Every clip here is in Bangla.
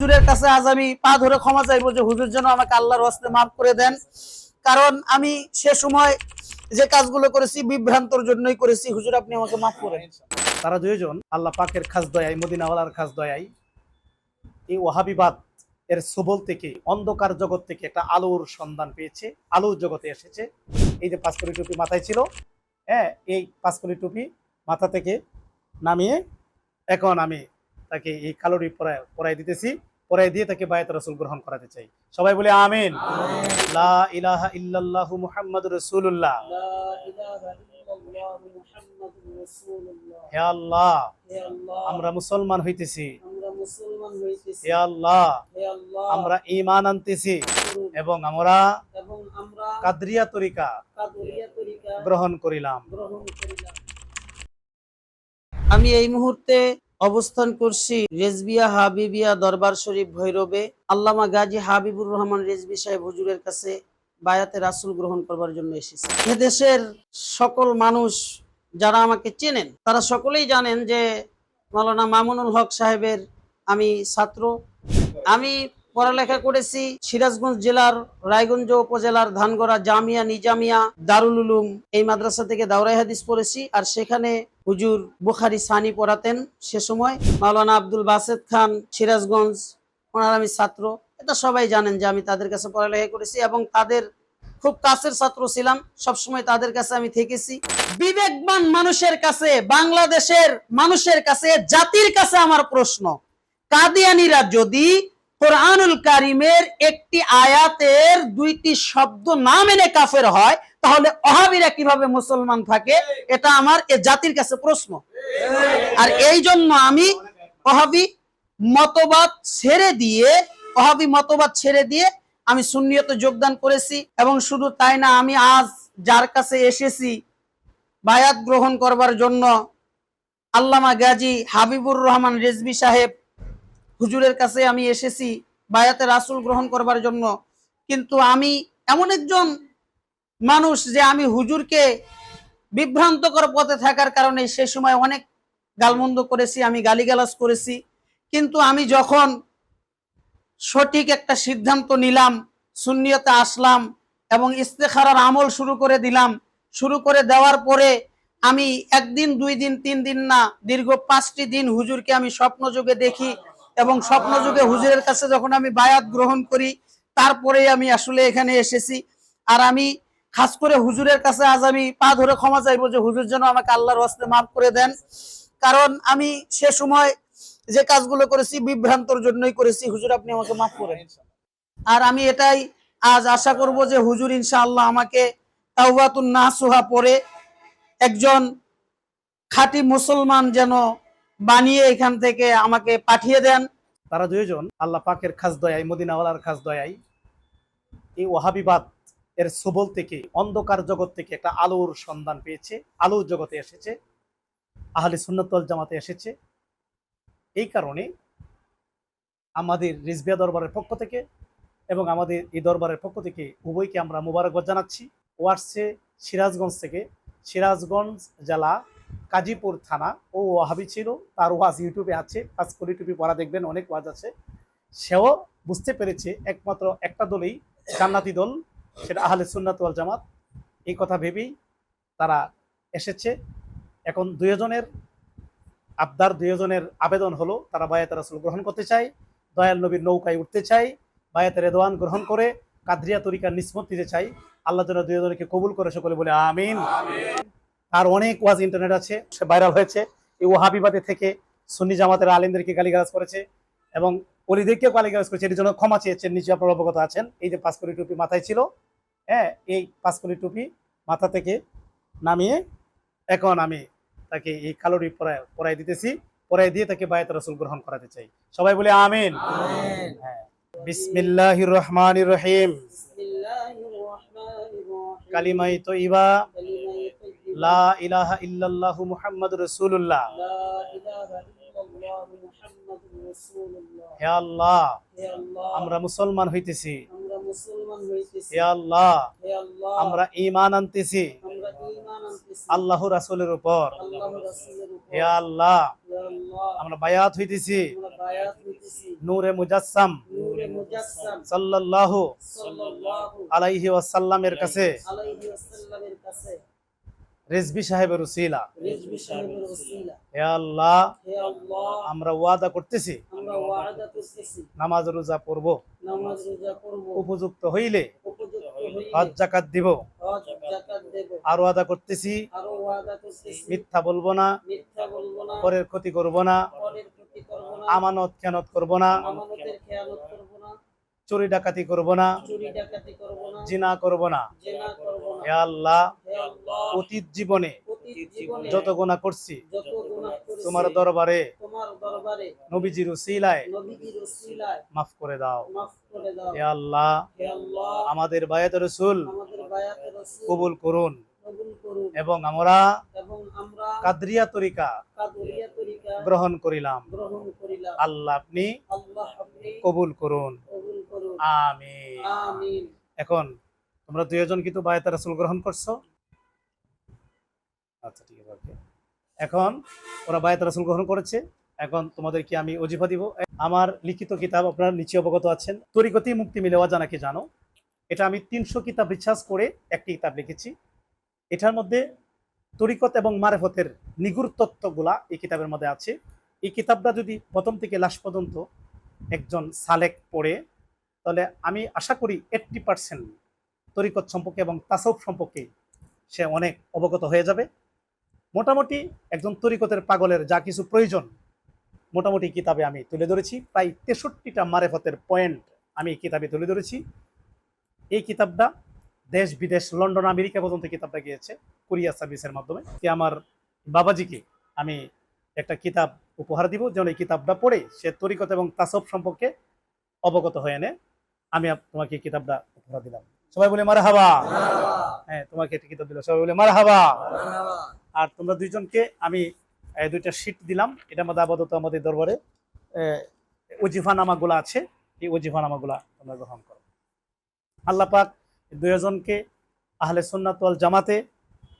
হুজুরের কাছে আজ আমি পা ধরে ক্ষমা চাইব যে হুজুর যেন আমাকে আল্লাহর হস্তে মাফ করে দেন। কারণ আমি সে সময় যে কাজগুলো করেছি, বিভ্রান্তর জন্যই করেছি। হুজুর, আপনি আমাকে মাফ করেন। তারা দুইজন, আল্লাহ পাকের খাস দয়াই মদিনাওয়ালার খাস দয়াই এই ওহাবিবাদ এর সবল থেকে, অন্ধকার জগৎ থেকে একটা আলোর সন্ধান পেয়েছে, আলোর জগতে এসেছে। এই যে পাঁচকলি টুপি মাথায় ছিল হ্যাঁ এই পাঁচকলি টুপি মাথা থেকে নামিয়ে, এখন আমি তাকে এই কালোরি পরায় পরাই দিতেছি। পরাই দিয়ে তাকে বায়াত রসুল গ্রহণ করাতে চাই। সবাই বলে আমিন। লা ইলাহা ইল্লাল্লাহু মুহাম্মাদুর রাসূলুল্লাহ। হে আল্লাহ। আমরা মুসলমান হইতেছি। হে আল্লাহ। আমরা ঈমান আনতেছি। এবং আমরা কাদরিয়া তরিকা গ্রহণ করিলাম। আমি এই মুহূর্তে অবস্থান করছি রেজবিয়া হাবিবিয়া দরবার শরীফ ভৈরবে। আল্লামা গাজী হাবিবুর রহমান রেজবি সাহেব হুজুরের কাছে বায়াতে রাসুল গ্রহণ করবার জন্য এসেছি। এদেশের সকল মানুষ যারা আমাকে চেনেন, তারা সকলেই জানেন যে মৌলানা মামুনুল হক সাহেবের আমি ছাত্র। আমি পড়ালেখা করেছি সিরাজগঞ্জ জেলার রায়গঞ্জ উপজেলার ধানগড়া জামিয়া নিজামিয়া দারুল উলুম এই মাদ্রাসা থেকে দাওরাই হাদিস পড়েছি আর সেখানে হুজুর বুখারি সানি পড়াতেন সে সময়। মাওলানা আব্দুল বাসেদ খান, সিরাজগঞ্জ, ওনার আমি ছাত্র। এটা সবাই জানেন যে আমি তাদের কাছে পড়ালেখা করেছি এবং তাদের খুব কাছের ছাত্র ছিলাম। সবসময় তাদের কাছে আমি থেকেছি। বিবেকবান মানুষের কাছে, বাংলাদেশের মানুষের কাছে, জাতির কাছে আমার প্রশ্ন, কাদিয়ানিরা যদি কোরআনুল কারিমের একটি আয়াতের দুইটি শব্দ না মেনে কাফের হয়, তাহলে অহাবিরা কীভাবে মুসলমান থাকে? এটা আমার এ জাতির কাছে প্রশ্ন। আর এই জন্য আমি অহাবি মতবাদ ছেড়ে দিয়ে, অহাবি মতবাদ ছেড়ে দিয়ে আমি সুন্নিয়তে যোগদান করেছি এবং শুধু তাই না, আমি আজ যার কাছে এসেছি বায়াত গ্রহণ করবার জন্য আল্লামা গাজী হাবিবুর রহমান রেজবি সাহেব হুজুরের কাছে আমি এসেছি বায়াতে রাসুল গ্রহণ করবার জন্য। কিন্তু আমি এমন একজন মানুষ যে আমি হুজুরকে বিভ্রান্তকর পথে থাকার কারণে সে সময় অনেক গালমন্দ করেছি, আমি গালিগালাজ করেছি। কিন্তু আমি যখন সঠিক একটা সিদ্ধান্ত নিলাম শূন্যতে আসলাম এবং ইস্তেখারার আমল শুরু করে দিলাম, শুরু করে দেওয়ার পরে আমি একদিন, দুই দিন, তিন দিন না, দীর্ঘ পাঁচটি দিন হুজুরকে আমি স্বপ্ন যুগে দেখি এবং স্বপ্ন যুগে হুজুরের কাছে যখন আমি বায়াত গ্রহণ করি তারপরে আমি আসলে এখানে এসেছি। আর আমি খাস করে হুজুরের কাছে আজ আমি পা ধরে ক্ষমা চাইব যে হুজুর যেন আমাকে আল্লাহর হস্তে মাফ করে দেন। কারণ আমি সে সময় যে কাজগুলো করেছি, বিভ্রান্তর জন্যই করেছি। হুজুর, আপনি আমাকে মাফ করেন আর আমি এটাই আজ আশা করব যে হুজুর ইনশাআল্লাহ আমাকে তাওবাতুন নাসুহা পরে একজন খাঁটি মুসলমান যেন বানিয়ে এখান থেকে আমাকে পাঠিয়ে দেন। তারা দুইজন, আল্লাহ পাকের খাস দয়াই মদিনাওয়ালার খাস দয়াই এই ওহাবিবাদ এর সবল থেকে, অন্ধকার জগৎ থেকে একটা আলোর সন্ধান পেয়েছে, আলোর জগতে এসেছে, আহলে সুন্নতল জামাতে এসেছে। এই কারণে আমাদের রিজবিয়া দরবারের পক্ষ থেকে এবং আমাদের এই দরবারের পক্ষ থেকে উভয়কে আমরা মোবারকবাদ জানাচ্ছি। ও আসছে সিরাজগঞ্জ থেকে সিরাজগঞ্জ জেলা কাজীপুর থানা। ও ওয়াহাবি ছিল, তার ওয়াজ ইউটিউবে আছে পাঁচ কোটি টুপি পড়া দেখবেন, অনেক ওয়াজ আছে। সেও বুঝতে পেরেছে, একমাত্র একটা দলই জান্নাতি দল, সেটা আহলে সুন্নাত ওয়াল জামাত। এই কথা ভেবেই তারা এসেছে। এখন দুজনের আবদার দুজনের আবেদন হলো, তারা বায়াত রাসুল গ্রহণ করতে চায়, দয়াল নবীর নৌকায় উঠতে চায় বায়াতের রেদওয়ান গ্রহণ করে, কাদরিয়া তরিকার নিষ্পত দিতে চাই আল্লাহ যেন দুজনকে কবুল করে সকলে বলে, আমিন। আর অনেক ওয়াজ ইন্টারনেট আছে সে ভাইরাল হয়েছে। এই ওহাবিবাদে থেকে সুন্নি জামাতের আলিমদেরকে গালিগালাজ করেছে এবং অলিদেরকেও গালিগালাজ করেছে। এর জন্য ক্ষমা চেয়েছেন নিচে আপনারা অবগত আছেন। এই যে পাঁচকলি টুপি মাথায় ছিল হ্যাঁ এই পাঁচকলি টুপি মাথা থেকে নামিয়ে এখন আমি তাকে এই কালোরি পরায় পরাই দিতেছি। পরাই দিয়ে তাকে বায়াত রসুল গ্রহণ করাতে চাই। সবাই বলে আমিন। হ্যাঁ। বিসমিল্লাহির রহমানির রহিম। কালিমাই তৈবা। লা ইলাহা ইল্লাল্লাহু মুহাম্মাদুর রাসূলুল্লাহ। হে আল্লাহ আমরা মুসলমান হইতেছি। আমরা মুসলমান হইতেছি। হে আল্লাহ হে আল্লাহ। আমরা ঈমান আনতেছি। আমরা ঈমান আনতেছি। আল্লাহ রাসূলের উপর। আল্লাহর রাসূলের উপর। হে আল্লাহ হে আল্লাহ। আমরা বায়াত হইতেছি। আমরা বায়াত হইতেছি। নূরে মুজাসসাম। নূরে মুজাসসাম। সাল্লাল্লাহু সাল্লাল্লাহু আলাইহি ওয়াসাল্লামের কাছে। আলাইহি ওয়াসাল্লামের কাছে। রেজবি সাহেবের উসিলা হে আল্লাহ আমরা ওয়াদা করতেছি। করতেছি। নামাজ রোজা পড়ব। করব উপযুক্ত হইলে হজ জাকাত দিব। আর ওয়াদা করতেছি মিথ্যা বলব না পরের ক্ষতি করব না আমানত খেয়ানত করব না চুরি ডাকাতি করব না জিনা করব না। হে আল্লাহ অতীত জীবনে যত গুনাহ করছি তোমার দরবারে নবীজির উসিলায় মাফ করে দাও। হে আল্লাহ আমাদের বায়াত রসুল কবুল করুন। এবং আমরা কাদরিয়া তরিকা গ্রহণ করিলাম। আল্লাহ আপনি কবুল করুন। আমিন। এখন তোমরা দুইজন কিন্তু বায়াত রাসূল গ্রহণ করছ। আচ্ছা ঠিক আছে. এখন ওরা বায়াত রাসূল গ্রহণ করেছে। এখন তোমাদেরকে আমি অজিফা দিব। আমার লিখিত কিতাব আপনার নিচে অবগত আছেন। তরিকতি মুক্তি মিলে অজানা কি জানো? এটা আমি তিনশো কিতাব রিসার্চ করে একটি কিতাব লিখেছি। এটার মধ্যে তরিকত এবং মারেফতের নিগুড় তত্ত্বগুলা এই কিতাবের মধ্যে আছে। এই কিতাবটা যদি প্রথম থেকে লাস্ট পর্যন্ত একজন সালেক পড়ে, তাহলে আমি আশা করি এইট্টি পার্সেন্ট তরিকত সম্পর্কে এবং তাসব সম্পর্কে সে অনেক অবগত হয়ে যাবে। মোটামুটি একজন তরিকতের পাগলের যা কিছু প্রয়োজন, মোটামুটি কিতাবে আমি তুলে ধরেছি। প্রায় তেষট্টিটা মারেফতের পয়েন্ট আমি কিতাবে তুলে ধরেছি। এই কিতাবটা দেশ বিদেশ, লন্ডন, আমেরিকা পর্যন্ত কিতাবটা গিয়েছে কুরিয়ার সার্ভিসের মাধ্যমে। কি আমার বাবাজিকে আমি একটা কিতাব উপহার দিব, যেন এই কিতাবটা পড়ে সে তরিকত এবং তাসব সম্পর্কে অবগত হয়ে নে আমি তোমাকে কিতাবটা উপহার দিলাম। সবাই বলে মারা হাবা হ্যাঁ তোমাকে একটা কিতাব দিলাম। সবাই বলে মারা হাবা আর তোমরা দুইজনকে আমি দুইটা শীট দিলাম। এটার মধ্যে আপাতত আমাদের দরবারে। ওজিফা নামাগুলো আছে। এই ওজিফা নামাগুলা তোমরা গ্রহণ করো। আল্লাহ পাক দুইজনকে আহলে সুন্নাত জামাতে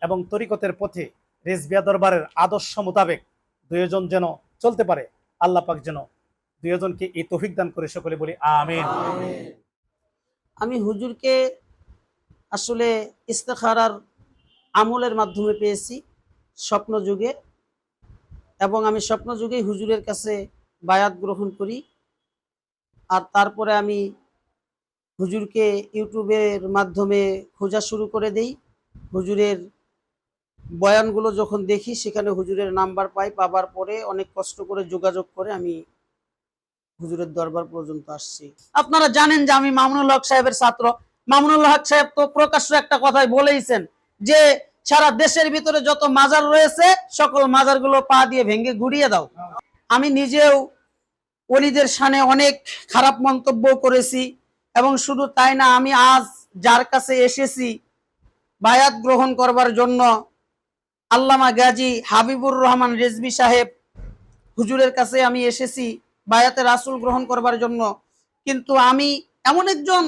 এবং তরিকতের পথে রেজবিয়া দরবারের আদর্শ মোতাবেক দুইজন যেন চলতে পারে, আল্লাহ পাক যেন দুইজনকে এই তৌফিক দান করে সকলে বলি আমিন। আমি হুজুরকে আসলে ইস্তেখারার আমলের মাধ্যমে পেয়েছি। স্বপ্ন যুগে এবং আমি স্বপ্ন যুগেই হুজুরের কাছে বায়াত গ্রহণ করি। আর তারপরে আমি হুজুরকে ইউটিউবের মাধ্যমে খোঁজা শুরু করে দেই। হুজুরের বয়ানগুলো যখন দেখি, সেখানে হুজুরের নাম্বার পাই। পাবার পরে অনেক কষ্ট করে যোগাযোগ করে আমি হুজুরের দরবার পর্যন্ত আসছি। আপনারা জানেন যে আমি মামুনুল হক সাহেবের ছাত্র। মামুনুল হক সাহেব তো প্রকাশ্য একটা কথাই বলেইছেন যে সারা দেশের ভিতরে যত মাজার রয়েছে, সকল মাজারগুলো পা দিয়ে ভেঙে গুড়িয়ে দাও। আমি নিজেও অলিদের সানে অনেক খারাপ মন্তব্য করেছি এবং শুধু তাই না, আমি আজ যার কাছে এসেছি বায়াত গ্রহণ করবার জন্য আল্লামা গাজী হাবিবুর রহমান রেজবি সাহেব হুজুরের কাছে আমি এসেছি বায়াতে রাসুল গ্রহণ করবার জন্য। কিন্তু আমি এমন একজন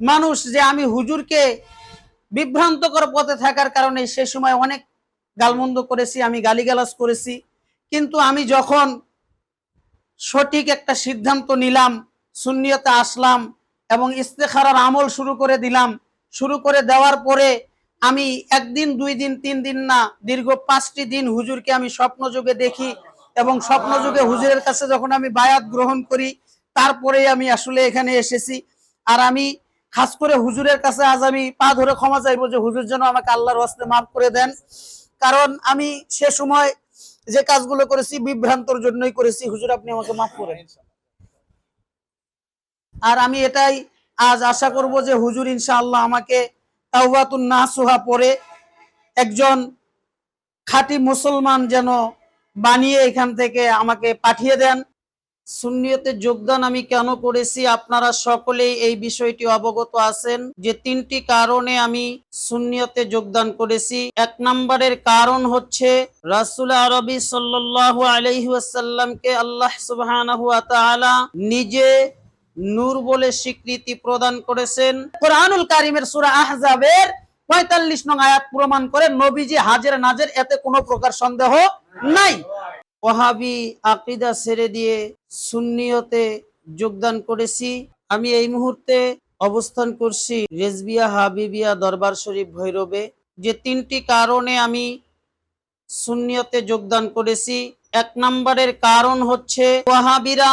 মানুষ যে আমি হুজুরকে বিভ্রান্তকর পথে থাকার কারণে সে সময় অনেক গালমন্দ করেছি, আমি গালিগালাজ করেছি। কিন্তু আমি যখন সঠিক একটা সিদ্ধান্ত নিলাম শূন্যতে আসলাম এবং ইস্তেখারার আমল শুরু করে দিলাম, শুরু করে দেওয়ার পরে আমি একদিন, দুই দিন, তিন দিন না, দীর্ঘ পাঁচটি দিন হুজুরকে আমি স্বপ্ন যুগে দেখি এবং স্বপ্ন যুগে হুজুরের কাছে যখন আমি বায়াত গ্রহণ করি, তারপরেই আমি আসলে এখানে এসেছি। আর আমি খাস করে হুজুরের কাছে আজ আমি পা ধরে ক্ষমা চাইব যে হুজুর যেন আমাকে আল্লাহর হস্তে মাফ করে দেন। কারণ আমি সে সময় যে কাজগুলো করেছি, বিভ্রান্তর জন্যই করেছি। হুজুর, আপনি আমাকে মাফ করেন আর আমি এটাই আজ আশা করব যে হুজুর ইনশাআল্লাহ আমাকে তাওবাতুন নাসুহা পরে একজন খাঁটি মুসলমান যেন বানিয়ে এখান থেকে আমাকে পাঠিয়ে দেন। সুন্নিয়তে যোগদান আমি কেন করেছি? আপনারা সকলেই এই বিষয়টি অবগত আছেন যে তিনটি কারণে আমি সুন্নিয়তে যোগদান করেছি। এক নম্বরের কারণ হচ্ছে রাসূল আরবি সাল্লাল্লাহু আলাইহি আল্লাহ তাআলা নিজে নূর বলে স্বীকৃতি প্রদান করেছেন। কোরআনুল কারিমের সূরা আহজাবের পঁয়তাল্লিশ নং আয়াত প্রমাণ করে নবীজি হাজের নাজের এতে কোনো প্রকার সন্দেহ নাই। ওহাবি আকিদা ছেড়ে দিয়ে সুন্নিয়তে যোগদান করেছি। আমি এই মুহূর্তে অবস্থান করছি রেজবিয়া হাবিবিয়া দরবার শরীফ ভৈরবে, যে তিনটি কারণে আমি সুন্নিয়তে যোগদান করেছি। এক নম্বরের কারণ হচ্ছে ওয়াহাবিরা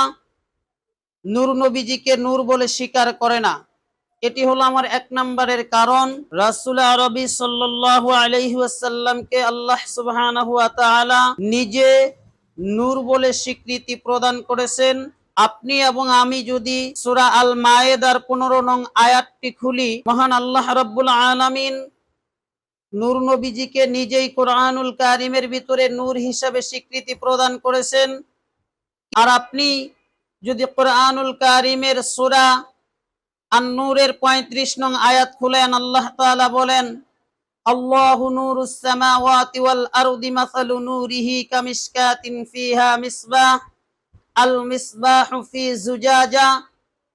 নূর নবীজিকে নূর বলে স্বীকার করে না। এটি হলো আমার এক নম্বরের কারণ। রাসুল আরবি সাল্লাল্লাহু আলাইহি ওয়াসাল্লামকে আল্লাহ তাআলা নিজে নূর বলে স্বীকৃতি প্রদান করেছেন। আপনি এবং আমি যদি সূরা আল মায়েদার পনেরো নং আয়াতটি খুলি, মহান আল্লাহ রাব্বুল আলামিন নূর নবীজিকে নিজেই কোরআনুল কারিমের ভিতরে নূর হিসাবে স্বীকৃতি প্রদান করেছেন। আর আপনি যদি কোরআনুল কারিমের সূরা আন-নূরের 35 নং আয়াত খুলেন, আল্লাহ তাআলা বলেন الله نور السماوات والأرض مثل نوره كمشكاة فيها مصباح. المصباح في زجاجة.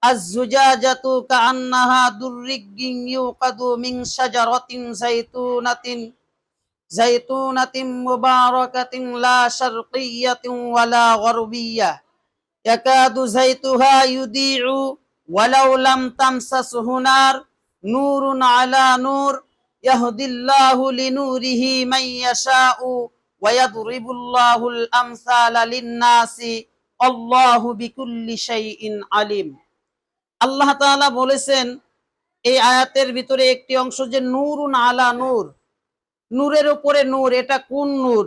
الزجاجة كأنها درج يوقد من شجرة زيتونة. زيتونة مباركة لا شرقية ولا غربية. يكاد زيتها يضيع ولو لم تمسسه نار. نور على نور. يهدي الله لنوره من يشاء ويضرب الله الأمثال للناس الله بكل شيء عليم আল্লাহ তাআলা বলেছেন এই আয়াতের ভিতরে একটি অংশ যে নূরুন আলা নূর নূরের উপরে নূর এটা কোন নূর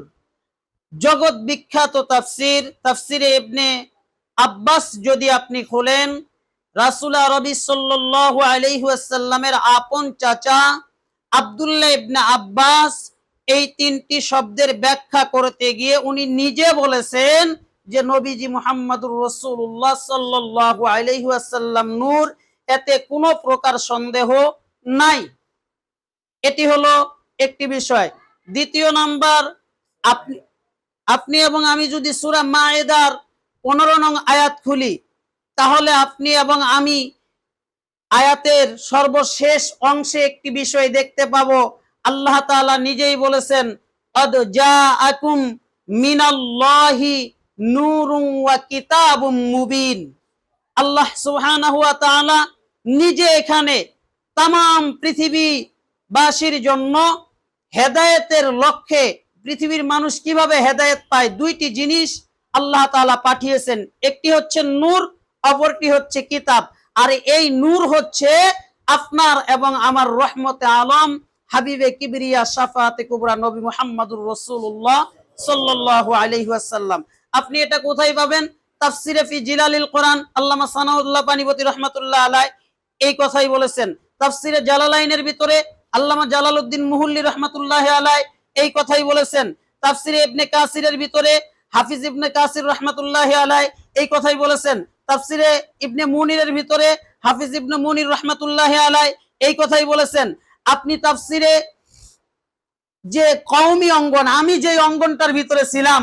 জগৎ বিখ্যাত তাফসির তাফসিরে ইবনে আব্বাস যদি আপনি খোলেন রাসুল রবি সাল্লাল্লাহু আলাইহি ওয়াসাল্লামের আপন চাচা আব্দুল্লাহ ইবনে আব্বাস এই তিনটি শব্দের ব্যাখ্যা করতে গিয়ে উনি নিজে বলেছেন যে নবীজি মুহাম্মদুর রসুল্লাহ সাল্লাল্লাহু আলাইহি নূর, এতে কোনো প্রকার সন্দেহ নাই। এটি হলো একটি বিষয়। দ্বিতীয় নাম্বার, আপনি আপনি এবং আমি যদি সুরা মায়েদার পনেরো নং আয়াত খুলি, তাহলে আপনি এবং আমি আয়াতের সর্বশেষ অংশে একটি বিষয় দেখতে পাবো। আল্লাহ তাআলা নিজেই বলেছেন মিনাল্লাহি কিতাবুম মুবিন। আল্লাহ সুবহানাহু নিজে এখানে তাম পৃথিবীবাসীর জন্য হেদায়েতের লক্ষ্যে পৃথিবীর মানুষ কীভাবে হেদায়েত পায় দুইটি জিনিস আল্লাহ তাআলা পাঠিয়েছেন। একটি হচ্ছে নূর, অপরটি হচ্ছে কিতাব। আর এই নূর হচ্ছে আপনার এবং আমার রহমতে আলম, হাবিবে কিবরিয়া শাফাতে কুবরা নবী মুহাম্মদুর রাসূলুল্লাহ সাল্লাল্লাহু আলাইহি ওয়াসাল্লাম। আপনি এটা কোথায় পাবেন? জিলালিল কোরআন, আল্লামা সানাউল্লাহ পানিপতি রহমাতুল্লাহ আলাই এই কথাই বলেছেন। তাফসিরে জালালাইনের ভিতরে আল্লামা জালালউদ্দিন মুহুল্লি রহমাতুল্লাহ আলাই এই কথাই বলেছেন। তাফসিরে ইবনে কাসিরের ভিতরে হাফিজ ইবনে কাসির রহমাতুল্লাহ আলাই এই কথাই বলেছেন। তাফসিরে ইবনে মুনিরের ভিতরে হাফিজ ইবনে মুনির রহমাতুল্লাহ আলাই এই কথাই বলেছেন, আপনি তাফসিরে যে কওমি অঙ্গন, আমি যে অঙ্গনটার ভিতরে ছিলাম,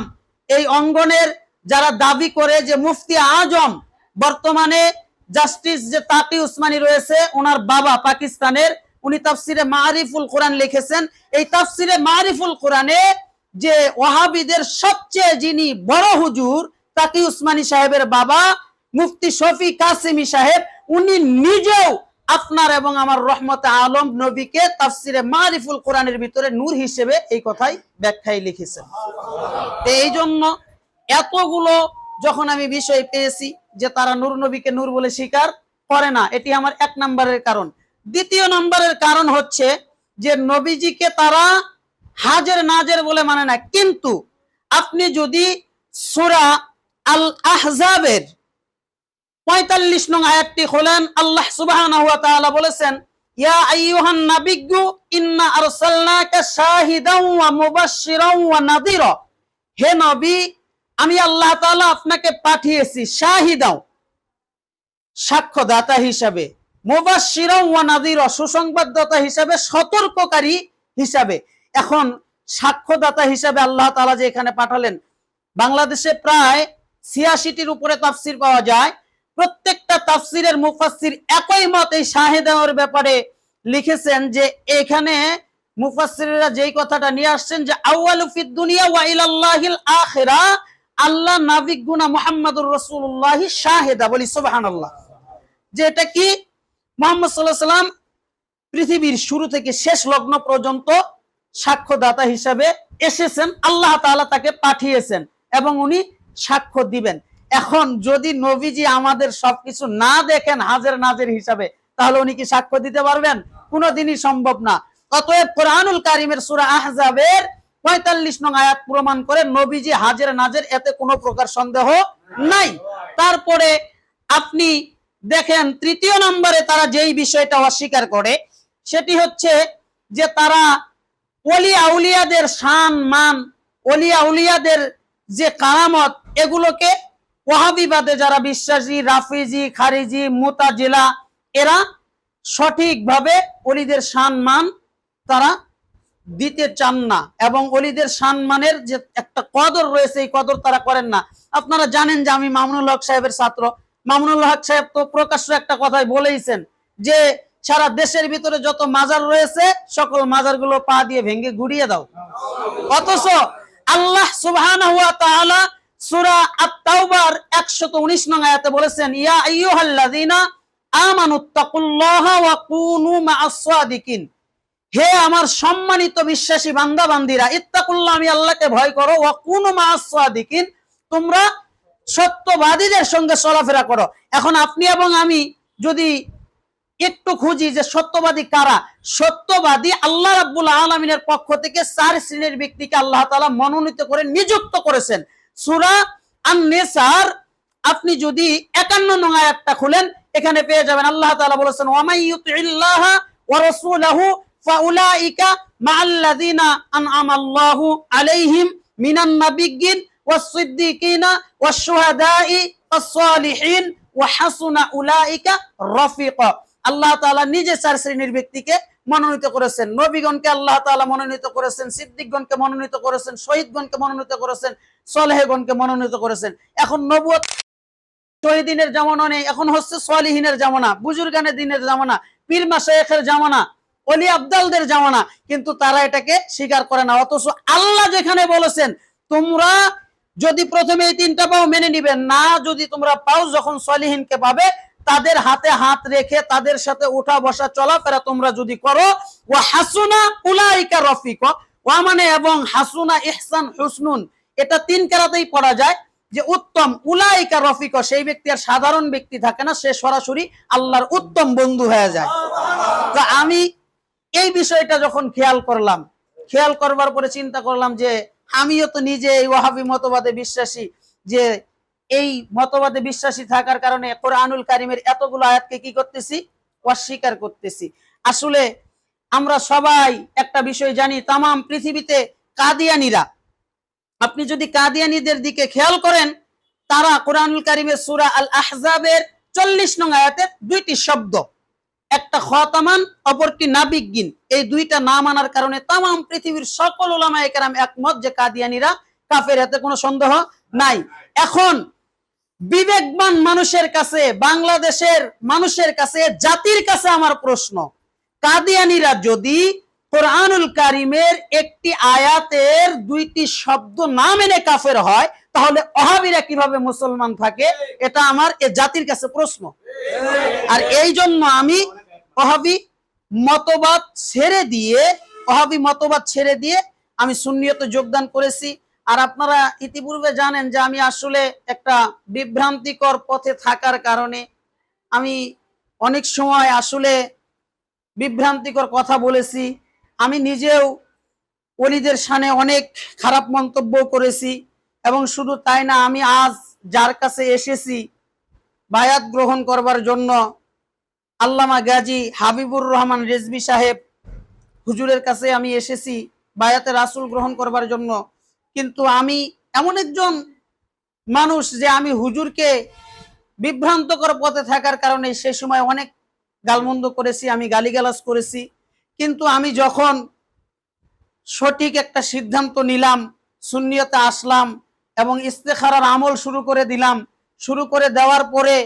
এই অঙ্গনের যারা দাবি করে যে মুফতি আজম বর্তমানে জাস্টিস যে তাকি উসমানী রয়েছে, ওনার বাবা পাকিস্তানের, উনি তাফসিরে মারিফুল কোরআন লিখেছেন। এই তাফসিরে মারিফুল কোরআনে যে ওহাবিদের সবচেয়ে যিনি বড় হুজুর তাকি উসমানী সাহেবের বাবা মুফতি শফি কাসিমি সাহেব, উনি নিজেও আপনার এবং আমার রহমতে আলম নবীকে তাফসিরে মারিফুল কোরআনের ভিতরে নূর হিসেবে এই কথাই ব্যাখ্যায় লিখেছেন। এই জন্য এতগুলো যখন আমি বিষয় পেয়েছি যে তারা নূর নবীকে নূর বলে স্বীকার করে না, এটি আমার এক নম্বরের কারণ। দ্বিতীয় নম্বরের কারণ হচ্ছে যে নবীজিকে তারা হাজের নাজের বলে মানে না, কিন্তু আপনি যদি সুরা আল আহজাবের পঁয়তাল্লিশ নং আয়াতটি খোলেন আল্লাহ তাআলা বলেছেন হিসাবে। সুসংবাদদাতা হিসাবে, সতর্ককারী হিসাবে। এখন সাক্ষ্যদাতা হিসাবে আল্লাহ তাআলা যে এখানে পাঠালেন, বাংলাদেশে প্রায় ছিয়াশিটির উপরে তাফসির পাওয়া যায়। প্রত্যেকটা তাফসিরের মুফাসসির একই মত এই শাহেদাওয়ার ব্যাপারে লিখেছেন যে এখানে মুফাসসিররা যেই কথাটা নিয়ে আসছেন যে আউয়ালু দুনিয়া ওয়া ইলাল্লাহিল আখিরা, আল্লাহ নাবিক গুনা মোহাম্মদুর রসুল্লাহ শাহেদা বলি সোবাহান আল্লাহ যে এটা কি? মোহাম্মদ সাল্লাহ সাল্লাম পৃথিবীর শুরু থেকে শেষ লগ্ন পর্যন্ত সাক্ষ্যদাতা হিসাবে এসেছেন, আল্লাহ তাকে পাঠিয়েছেন এবং উনি সাক্ষ্য দিবেন। এখন যদি নবীজি আমাদের সবকিছু না দেখেন, হাজের নাজের হিসাবে, তাহলে উনি কি সাক্ষ্য দিতে পারবেন? কোনোদিনই সম্ভব না। অতএব কোরআনুল কারিমের সূরা আহজাবের পঁয়তাল্লিশ নং আয়াত প্রমাণ করে নবীজি হাজের নাজের, এতে কোনো প্রকার সন্দেহ নাই। তারপরে আপনি দেখেন, তৃতীয় নম্বরে তারা যেই বিষয়টা অস্বীকার করে, সেটি হচ্ছে যে তারা অলি আউলিয়াদের শান, মান অলি আউলিয়াদের যে কারামত, এগুলোকে ওয়াহাবিবাদে যারা বিশ্বাসী, রাফিজি, খারিজি, মুতাজিলা, এরা সঠিকভাবে অলিদের শান মান তারা দিতে চান না এবং অলিদের সম্মানের যে একটা কদর রয়েছে, এই কদর তারা করেন না। আপনারা জানেন যে আমি মামুনুল হক সাহেবের ছাত্র। মামুনুল হক সাহেব তো প্রকাশ্য একটা কথাই বলেইছেন যে, সারা দেশের ভিতরে যত মাজার রয়েছে, সকল মাজারগুলো পা দিয়ে ভেঙে গুড়িয়ে দাও। অথচ আল্লাহ সুবহানাহু ওয়া তাআলা সূরা আত-তাওবার 119 নং আয়াতে বলেছেন, ইয়া আমানুত্তাকুল্লাহা ওয়া কুনু হে আমার সম্মানিত বিশ্বাসী বান্দা বান্দিরা ইত্তাকুল্লাহ আমি আল্লাহকে ভয় করো, ওয়া কুনু তোমরা সত্যবাদীদের সঙ্গে চলাফেরা করো। এখন আপনি এবং আমি যদি একটু খুঁজি যে সত্যবাদী কারা, সত্যবাদী আল্লাহ রাব্বুল আলমিনের পক্ষ থেকে চার শ্রেণির ব্যক্তিকে আল্লাহ তাআলা মনোনীত করে নিযুক্ত করেছেন। সূরা আন-নিসার, আপনি যদি 51 নং আয়াতটা খুলেন, এখানে পেয়ে যাবেন। আল্লাহ তাআলা বলেছেন ওয়ামাই ইউতিল্লাহা ওয়া রাসূলাহু ফাউলাইকা মাআল্লাযিনা আন'আমাল্লাহু আলাইহিম মিনান নাবিয়্যিন ওয়াস-সিদ্দিকিনা ওয়াশ-শুহাদাই ওয়াস-সালিহিন ওয়া হাসুনা উলাইকা রাফিকা। আল্লাহ তাআলা নিজে চার শ্রেণির ব্যক্তিকে মনোনীত করেছেন। নবীগণকে আল্লাহ তাআলা মনোনীত করেছেন, সিদ্দিকগণকে মনোনীত করেছেন, শহীদগণকে মনোনীত করেছেন, সলেহগণকে মনোনীত করেছেন। এখন নবুয়ত শহীদিনের জামানা নেই, এখন হচ্ছে সলিহিনের জামানা, বুজুর্গানের দিনের জামানা, পীর মাসায়েখের জামানা অলি আবদালদের জামানা, কিন্তু তারা এটাকে স্বীকার করে না। অথচ আল্লাহ যেখানে বলেছেন, তোমরা যদি প্রথমে এই তিনটা পাও মেনে নিবে, না যদি তোমরা পাও যখন সলিহিনকে পাবে তাদের হাতে হাত রেখে তাদের সাথে উঠা বসা চলাফেরা তোমরা যদি করো ও হাসুনা উলাইকা রফিক। ওয়া মানে এবং হাসুনা ইহসান হুসনুন। এটা তিন কেরাতেই পড়া যায় যে উত্তম উলাইকা রফিক, সেই ব্যক্তি আর সাধারণ ব্যক্তি থাকে না, সে সরাসরি আল্লাহর উত্তম বন্ধু হয়ে যায়। তো আমি এই বিষয়টা যখন খেয়াল করলাম, খেয়াল করবার পরে চিন্তা করলাম যে আমিও তো নিজে এই ওয়াহাবি মতবাদে বিশ্বাসী যে এই মতবাদে বিশ্বাসী থাকার কারণে কোরআনুল কারিমের এতগুলো আয়াতকে কি করতেছি? অস্বীকার করতেছি। আসলে আমরা সবাই একটা বিষয় জানি, তামাম পৃথিবীতে কাদিয়ানিরা, আপনি যদি কাদিয়ানিদের দিকে খেয়াল করেন, তারা কোরআনুল কারিমের সূরা আল আহজাবের চল্লিশ নং আয়াতের দুইটি শব্দ, একটা খতামান, অপরটি নাবিজ্ঞিন এই দুইটা না মানার কারণে তামাম পৃথিবীর সকল ওলামায়ে কেরাম একমত যে কাদিয়ানিরা কাফের, এতে কোনো সন্দেহ নাই। এখন বিবেকবান মানুষের কাছে, বাংলাদেশের মানুষের কাছে, জাতির কাছে আমার প্রশ্ন। কাদিয়ানিরা যদি কোরআনুল কারিমের একটি আয়াতের দুইটি শব্দ না মেনে কাফের হয়, তাহলে অহাবিরা কীভাবে মুসলমান থাকে? এটা আমার এ জাতির কাছে প্রশ্ন। আর এই জন্য আমি অহাবি মতবাদ ছেড়ে দিয়ে, অহাবি মতবাদ ছেড়ে দিয়ে আমি সুন্নিয়তে যোগদান করেছি। আর আপনারা ইতিপূর্বে জানেন যে আমি আসলে একটা বিভ্রান্তিকর পথে থাকার কারণে আমি অনেক সময় আসলে বিভ্রান্তিকর কথা বলেছি। আমি নিজেও অলিদের সানে অনেক খারাপ মন্তব্য করেছি এবং শুধু তাই না, আমি আজ যার কাছে এসেছি বায়াত গ্রহণ করবার জন্য আল্লামা গাজী হাবিবুর রহমান রেজবি সাহেব হুজুরের কাছে আমি এসেছি বায়াতে রাসুল গ্রহণ করবার জন্য। কিন্তু আমি এমন একজন মানুষ যে আমি হুজুরকে বিভ্রান্তকর পথে থাকার কারণে সে সময় অনেক গালমন্দ করেছি, আমি গালিগালাজ করেছি। কিন্তু আমি যখন সঠিক একটা সিদ্ধান্ত নিলাম, সুন্নিয়তে আসলাম এবং ইস্তেখারার আমল শুরু করে দিলাম, শুরু করে দেওয়ার পরে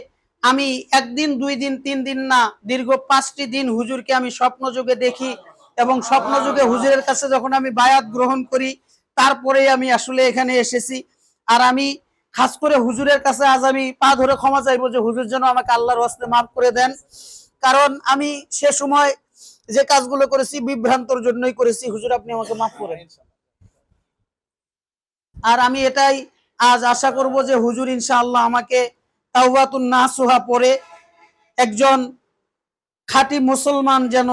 আমি একদিন, দুই দিন, তিন দিন না, দীর্ঘ পাঁচটি দিন হুজুরকে আমি স্বপ্ন যুগে দেখি এবং স্বপ্ন যুগে হুজুরের কাছে যখন আমি বায়াত গ্রহণ করি তারপরে আমি আসলে এখানে এসেছি। আর আমি খাস করে হুজুরের কাছে আজ আমি পা ধরে ক্ষমা চাইব যে হুজুর যেন আমাকে আল্লাহর হস্তে মাফ করে দেন। কারণ আমি সে সময় যে কাজগুলো করেছি, বিভ্রান্তর জন্যই করেছি। হুজুর, আপনি আমাকে মাফ করেন। আর আমি এটাই আজ আশা করব যে হুজুর ইনশাআল্লাহ আমাকে তাওবাতুন নাসুহা পরে একজন খাঁটি মুসলমান যেন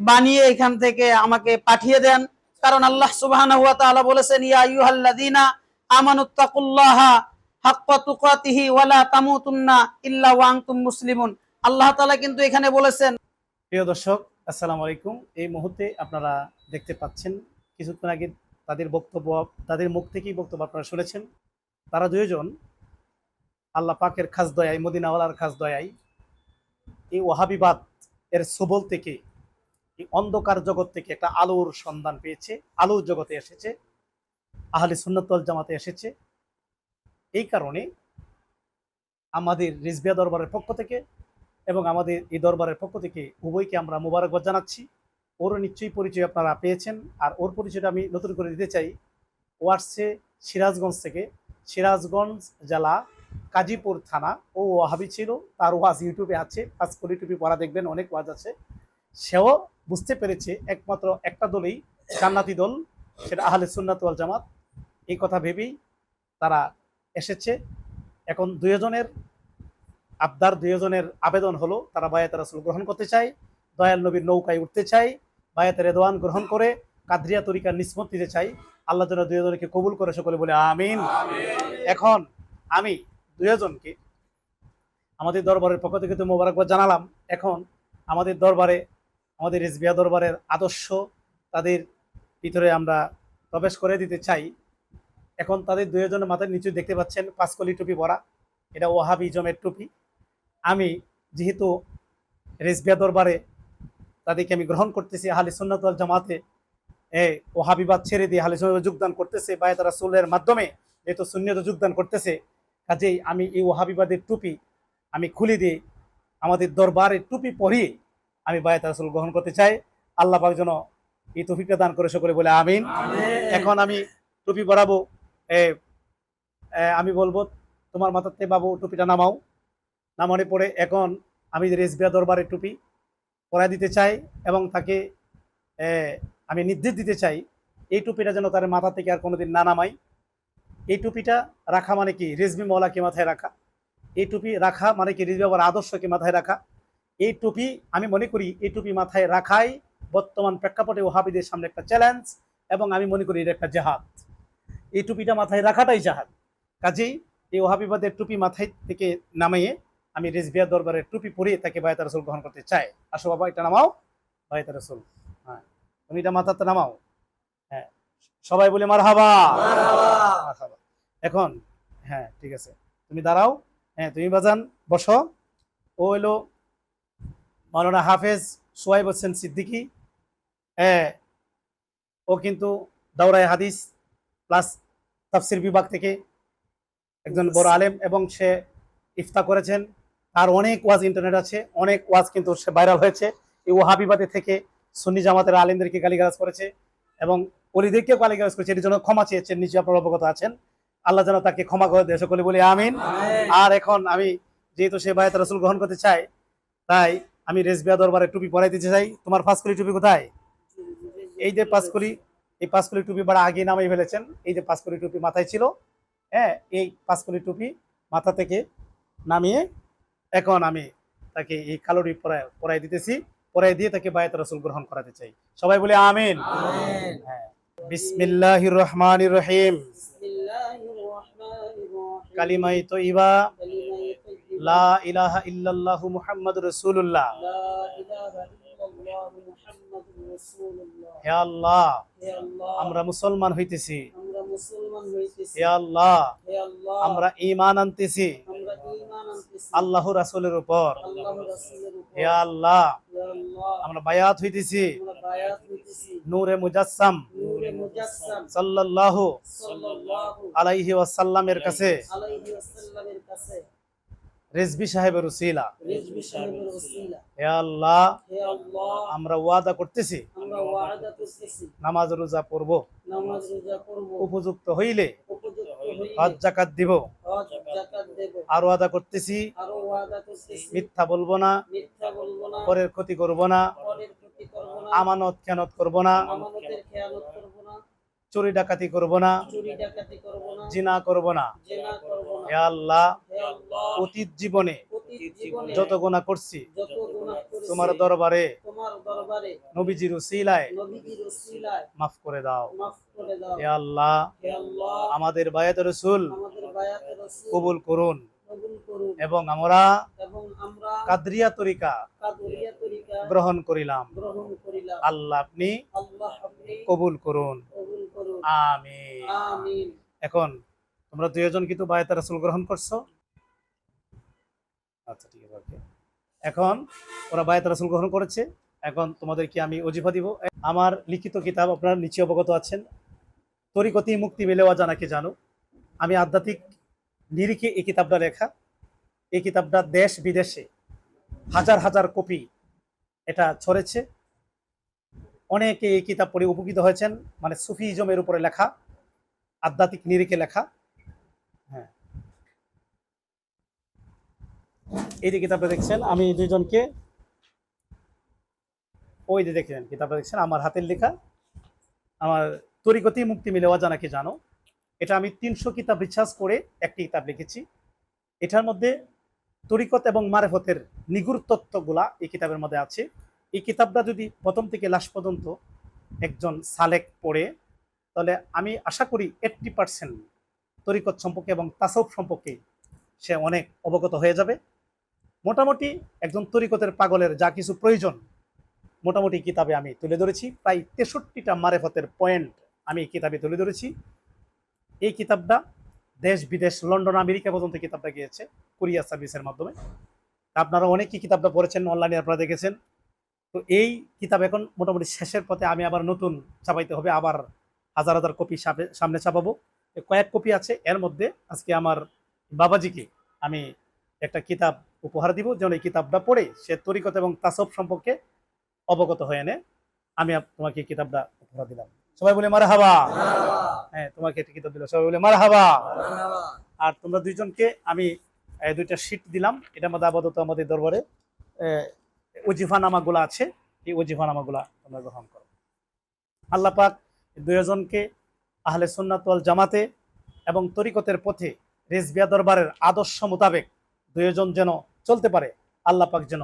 বানিয়ে এখান থেকে আমাকে পাঠিয়ে দেন। কারণ আল্লাহ তাআলা বলেছেন, ইয়া আইয়ুহাল্লাযীনা আমানুত্তাকুল্লাহা হাক্কা তুকাতিহি ওয়ালা তামুতুন্না ইল্লা ওয়া আল্লাহ তাআলা কিন্তু এখানে বলেছেন, প্রিয় দর্শক, আসসালামু আলাইকুম। এই মুহূর্তে আপনারা দেখতে পাচ্ছেন, কিছুক্ষণ আগে তাদের বক্তব্য, তাদের মুখ থেকেই বক্তব্য আপনারা শুনেছেন। তারা দুইজন, আল্লাহ পাকের খাস দয়াই মদিনাওয়ালার খাস দয়াই এই ওহাবিবাদ এর সবল থেকে এই অন্ধকার জগৎ থেকে একটা আলোর সন্ধান পেয়েছে আলোর জগতে এসেছে, আহলে সুন্নতল জামাতে এসেছে। এই কারণে আমাদের রিজবিয়া দরবারের পক্ষ থেকে এবং আমাদের এই দরবারের পক্ষ থেকে উভয়কে আমরা মোবারকবাদ জানাচ্ছি। ওর নিশ্চয়ই পরিচয় আপনারা পেয়েছেন। আর ওর পরিচয়টা আমি নতুন করে দিতে চাই। ও আসছে সিরাজগঞ্জ থেকে। সিরাজগঞ্জ জেলা কাজীপুর থানা। ও ওয়াহাবি ছিল। তার ওয়াজ ইউটিউবে আছে। পাঁচ কোটি টুপি পড়া দেখবেন, অনেক ওয়াজ আছে। সেও বুঝতে পেরেছে একমাত্র একটা দলেই জান্নাতি দল, সেটা আহলে সুন্নাত ওয়াল জামাত। এই কথা ভেবেই তারা এসেছে। এখন দুজনের আবদার দুজনের আবেদন হলো, তারা বায়াত রাসুল গ্রহণ করতে চায়, দয়াল নবীর নৌকায় উঠতে চায়, বায়াতের রেদওয়ান গ্রহণ করে কাদরিয়া তরিকার নিষ্পত নিতে চাই আল্লাহ যেন দুজনকে কবুল করে সকলে বলে আমিন। এখন আমি দুজনকে আমাদের দরবারের পক্ষ থেকে তো মোবারকবাদ জানালাম। এখন আমাদের দরবারে আমাদের রিজবিয়া দরবারের আদর্শ, তাদের ভিতরে আমরা প্রবেশ করে দিতে চাই। এখন তাদের দুজনের মাথার নিচু দেখতে পাচ্ছেন, পাঁচকলি টুপি পরা। এটা ওহাবি জমের টুপি। আমি যেহেতু রেসবিয়া দরবারে তাদেরকে আমি গ্রহণ করতেছি, আহলে সুন্নাত ওয়াল জামাতে, এ ওহাবিবাদ ছেড়ে দিয়ে আহলে সুন্নাতে যোগদান করতেছে বা তারা রাসূলের মাধ্যমে যেহেতু সুন্নিয়ত যোগদান করতেছে, কাজেই আমি এই ওহাবিবাদের টুপি আমি খুলে দিয়ে আমাদের দরবারে টুপি পরিয়ে আমি বায়াত রাসূল গ্রহণ করতে চাই। আল্লাহ পাক যেন এই তৌফিকটা দান করে সকলে বলে আমিন। এখন আমি টুপি পরাবো। আমি বলব তোমার মাথাতে বাবু টুপিটা নামাও। নামানোর পরে এখন আমি রেসবিয়া দরবারের টুপি পরাই দিতে চাই এবং তাকে আমি নির্দেশ দিতে চাই এই টুপিটা যেন তার মাথা থেকে আর কোনোদিন না নামাই। এই টুপিটা রাখা মানে কি? রেজবি মৌলাকে মাথায় রাখা। এই টুপি রাখা মানে কি? রেজবি বাবার আদর্শকে মাথায় রাখা। এই টুপি আমি মনে করি এই টুপি মাথায় রাখাই বর্তমান প্রেক্ষাপটে ওহাবিদের সামনে একটা চ্যালেঞ্জ এবং আমি মনে করি এটা একটা জাহাদ এই টুপিটা মাথায় রাখাটাই জাহাদ কাজেই এই ওহাবিবাদের টুপি মাথায় থেকে নামিয়ে আমি রেজবিয়া দরবারের টুপি পরে তাকে বায়তা রসুল গ্রহণ করতে চাই। আসো বাবা, এটা নামাও। বায়তা রসুল হ্যাঁ। তুমি এটা মাথাতে নামাও। হ্যাঁ। সবাই বলে মার হাবা এখন হ্যাঁ ঠিক আছে। তুমি দাঁড়াও। হ্যাঁ তুমি বাজান, বসো। ও হলো মাওলানা হাফেজ সোয়াইব হোসেন সিদ্দিকী। হ্যাঁ ও কিন্তু দাওরায় হাদিস প্লাস তাফসির বিভাগ থেকে একজন বড় আলেম এবং সে ইফতা করেছেন। তার অনেক ওয়াজ ইন্টারনেট আছে অনেক ওয়াজ কিন্তু সে ভাইরাল হয়েছে। এই ওহাবিবাদে থেকে সুন্নি জামাতের আলেমদেরকে গালিগালাজ করেছে এবং অলিদেরকেও গালিগালাজ করেছে। এর জন্য ক্ষমা চেয়েছেন নিজে আপনারা অবগত আছেন। আল্লাহ যেন তাকে ক্ষমা করে দেয় সকলে বলি আমিন। আর এখন আমি যেহেতু সে বায়াত রসুল গ্রহণ করতে চাই তাই আমি রেসবিয়া দরবারে টুপি পরাই দিতে চাই তোমার পাঁচকলি টুপি কোথায়? এই যে পাঁচকলি এই পাঁচকলি টুপি বড় আগে নামাই ফেলেছেন। এই যে পাঁচকলি টুপি মাথায় ছিল হ্যাঁ এই পাঁচকলি টুপি মাথা থেকে নামিয়ে এখন আমি তাকে এই কালোরি পরাই পরাই দিতেছি। পরাই দিয়ে তাকে বায়াত রসুল গ্রহণ করাতে চাই। সবাই বলে আমিন। হ্যাঁ। বিসমিল্লাহির রহমানির রহিম। কালিমাই তৈবা। লা ইলাহা ইল্লাল্লাহু মুহাম্মাদুর রাসূলুল্লাহ। হে আল্লাহ আমরা মুসলমান হইতেছি। আমরা মুসলমান হইতেছি। হে আল্লাহ হে আল্লাহ আমরা ঈমান আনতেছি। আমরা ঈমান আনতেছি। আল্লাহ রাসূলের উপর। রাসূলের উপর। হে আল্লাহ হে আল্লাহ আমরা বায়াত হইতেছি। আমরা বায়াত হইতেছি। নূরে মুজাসসাম। নূরে মুজাসসাম। সাল্লাল্লাহু সাল্লাল্লাহু আলাইহি ওয়াসাল্লামের কাছে। আলাইহি ওয়াসাল্লামের কাছে রিজবি সাহেবের উসিলা আল্লাহ আমরা ওয়াদা করতেছি করতেছি। নামাজ রোজা পড়ব। উপযুক্ত হইলে হজ জাকাত দিব। করতেছি ওয়াদা করতেছি। মিথ্যা বলব না মিথ্যা বলব না। পরের ক্ষতি করব না পরের ক্ষতি করব না। আমানত খেয়ানত করব না আমানতের খেয়ানত করব না চুরি ডাকাতি করব না চুরি করব না জিনা করব না। হে আল্লাহ অতীত জীবনে যত গুনাহ করছি তোমার দরবারে নবীজির উসিলায় মাফ করে দাও। হে আল্লাহ আমাদের বায়াত রসুল কবুল করুন। এবং আমরা কাদরিয়া তরিকা গ্রহণ করিলাম। আল্লাহ আপনি কবুল করুন। আমিন। আমিন। এখন তোমরা দুইজন কিন্তু বায়াত রাসূল গ্রহণ করছ। আচ্ছা ঠিক আছে এখন ওরা বায়াত রাসূল গ্রহণ করেছে। এখন তোমাদেরকে আমি অজিফা দিব। আমার লিখিত কিতাব আপনারা নিচে অবগত আছেন। তরিকতি মুক্তি মেলেওয়া জানাকে জানো? আমি আধ্যাত্মিক নিরিখে এই কিতাবটা লেখা। এই কিতাবটা দেশ বিদেশে হাজার হাজার কপি এটা ছড়েছে। অনেকে এই কিতাব পড়ে উপকৃত হয়েছেন মানে সুফিজমের উপরে লেখা, আধ্যাত্মিক নিরিখে লেখা। হ্যাঁ। এই যে কিতাবটা দেখছেন, আমি দুইজনকে, ওই যে দেখছেন কিতাবটা দেখছেন, আমার হাতের লেখা, আমার তরিকতি মুক্তি মিলে অজানাকে জানো? এটা আমি তিনশো কিতাব রিসার্চ করে একটি কিতাব লিখেছি। এটার মধ্যে তরিকত এবং মারেফতের নিগুড় তত্ত্বগুলা এই কিতাবের মধ্যে আছে। এই কিতাবটা যদি প্রথম থেকে লাস্ট পর্যন্ত একজন সালেক পড়ে, তাহলে আমি আশা করি এইট্টি পার্সেন্ট তরিকত সম্পর্কে এবং তাসব সম্পর্কে সে অনেক অবগত হয়ে যাবে। মোটামুটি একজন তরিকতের পাগলের যা কিছু প্রয়োজন, মোটামুটি কিতাবে আমি তুলে ধরেছি। প্রায় তেষট্টিটা মারেফতের পয়েন্ট আমি এই কিতাবে তুলে ধরেছি। এই কিতাবটা দেশ, বিদেশ, লন্ডন, আমেরিকা পর্যন্ত কিতাবটা গিয়েছে, কুরিয়ার সার্ভিসের মাধ্যমে। আপনারা অনেকেই কিতাবটা পড়েছেন, অনলাইনে আপনারা দেখেছেন। তো এই কিতাব এখন মোটামুটি শেষের পথে আমি আবার নতুন চাপাইতে হবে আবার হাজার হাজার কপি সামনে- চাপাবো। কয়েক কপি আছে এর মধ্যে আজকে আমার বাবাজিকে আমি একটা কিতাব উপহার দিব যেন এই কিতাবটা পড়ে সে তরিকত এবং তাসব সম্পর্কে অবগত হয়ে নে। আমি তোমাকে কিতাবটা উপহার দিলাম। সবাই বলে মারা হাবা হ্যাঁ তোমাকে একটা কিতাব দিলাম সবাই বলে মারা হাবা আর তোমরা দুইজনকে আমি দুইটা শীট দিলাম। এটার মধ্যে আপাতত আমাদের দরবারে ওজিফানামাগুলো আছে, এই ওজিফানামাগুলা তোমরা গ্রহণ করো। আল্লাহ পাক দুজনকে আহলে সুন্নাত জামাতে এবং তরিকতের পথে রেজবিয়া দরবারের আদর্শ মোতাবেক দুজন যেন চলতে পারে, আল্লাহ পাক যেন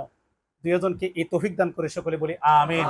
দুজনকে এই তৌফিক দান করে সকলে বলি আমিন।